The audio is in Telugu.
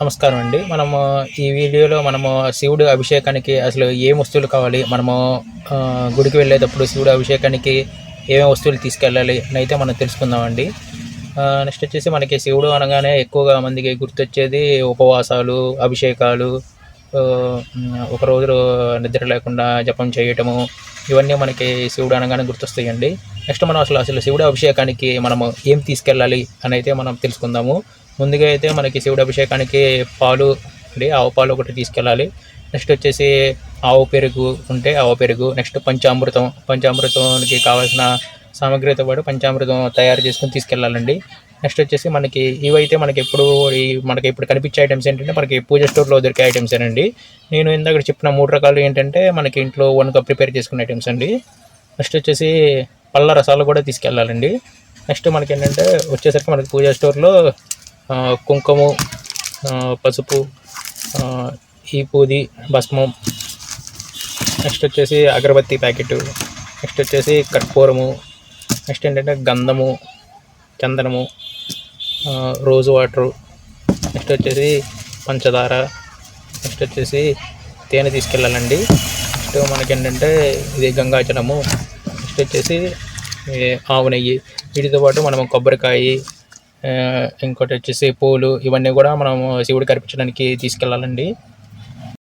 నమస్కారం అండి. మనము ఈ వీడియోలో మనము శివుడు అభిషేకానికి అసలు ఏ వస్తువులు కావాలి? మనము గుడికి వెళ్ళేటప్పుడు శివుడు అభిషేకానికి ఏమేమి వస్తువులు తీసుకెళ్ళాలి అని అయితే మనం తెలుసుకుందామండి నెక్స్ట్ వచ్చేసి మనకి శివుడు అనగానే ఎక్కువగా మందికి గుర్తొచ్చేది ఉపవాసాలు అభిషేకాలు ఒక రోజు నిద్ర లేకుండా జపం చేయటము ఇవన్నీ మనకి శివుడు అనగానే గుర్తొస్తాయండి. నెక్స్ట్ మనం అసలు అసలు శివుడు అభిషేకానికి మనము ఏం తీసుకెళ్ళాలి అని అయితే మనం తెలుసుకుందాము. ముందుగా అయితే మనకి శివుడు అభిషేకానికి పాలు అండి ఆవు పాలు ఒకటి తీసుకెళ్ళాలి. నెక్స్ట్ వచ్చేసి ఆవు పెరుగు ఉంటే ఆవు పెరుగు నెక్స్ట్ పంచామృతం పంచామృతానికి కావాల్సిన సామగ్రితో పాటు పంచామృతం తయారు చేసుకుని తీసుకెళ్ళాలండి. నెక్స్ట్ వచ్చేసి మనకి ఇవైతే మనకి ఎప్పుడు ఈ మనకి ఇప్పుడు కనిపించే ఐటమ్స్ ఏంటంటే మనకి పూజ స్టోర్లో దొరికే ఐటమ్స్ అండి నేను ఇందాక చెప్పిన మూడు రకాలు ఏంటంటే మనకి ఇంట్లో వన్గా ప్రిపేర్ చేసుకునే ఐటమ్స్ అండి. నెక్స్ట్ వచ్చేసి పళ్ళ రసాలు కూడా తీసుకెళ్ళాలండి. నెక్స్ట్ మనకి ఏంటంటే వచ్చేసరికి మనకి పూజా స్టోర్లో కుంకుమ పసుపు ఈ పూది భస్మం. నెక్స్ట్ వచ్చేసి అగరబత్తి ప్యాకెట్. నెక్స్ట్ వచ్చేసి కర్పూరము. నెక్స్ట్ ఏంటంటే గంధము చందనము. రోజు వాటరు నెక్స్ట్ వచ్చేసి పంచదార నెక్స్ట్ వచ్చేసి తేనె తీసుకెళ్ళాలండి. నెక్స్ట్ మనకి ఏంటంటే ఇది గంగాచలము నెక్స్ట్ వచ్చేసి ఆవు నెయ్యి. వీటితో పాటు మనం కొబ్బరికాయ ఇంకోటి వచ్చేసి పూలు ఇవన్నీ కూడా మనం శివుడికి అర్పించడానికి తీసుకెళ్ళాలండి.